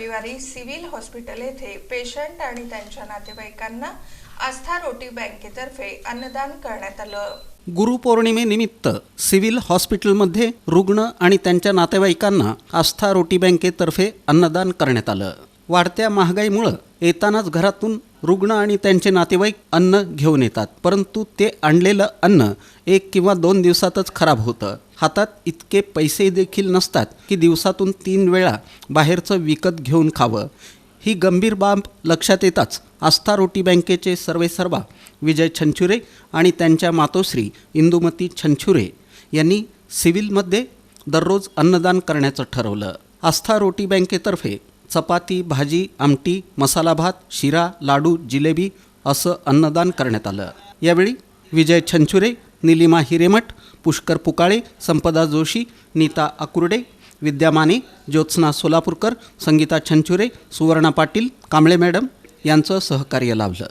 रविवारी civil hospital येथे patient आणि त्यांच्या नातेवाईकांना आस्था रोटी बँकेतर्फे अन्नदान करण्यात आलं. गुरुपौर्णिमेनिमित्त सिव्हिल हॉस्पिटलमध्ये रुग्ण आणि त्यांच्या नातेवाईकांना आस्था रोटी बँकेतर्फे अन्नदान करण्यात आलं. वाढत्या महागाईमुळं येतानाच घरातून रुग्ण आणि त्यांचे नातेवाईक अन्न घेऊन येतात परंतु ते आणलेलं अन्न एक किंवा दोन दिवसातच खराब होतं. हातात इतके पैसे देखील नसतात की दिवसातून तीन वेळा बाहेरचं विकत घेऊन खावं. ही गंभीर बाब लक्षात येताच आस्था रोटी बँकेचे सर्वेसर्वा विजय छंचुरे आणि त्यांच्या मातोश्री इंदुमती छंचुरे यांनी सिव्हिलमध्ये दररोज अन्नदान करण्याचं ठरवलं. आस्था रोटी बँकेतर्फे चपाती भाजी आमटी मसाला भात शिरा लाडू जिलेबी असं अन्नदान करण्यात आलं. यावेळी विजय छंचुरे निलिमा हिरेमठ पुष्कर पुकाळे संपदा जोशी नीता अकुर्डे विद्या माने ज्योत्स्ना सोलापूरकर संगीता छंचुरे सुवर्णा पाटील कांबळे मॅडम यांचं सहकार्य लाभलं.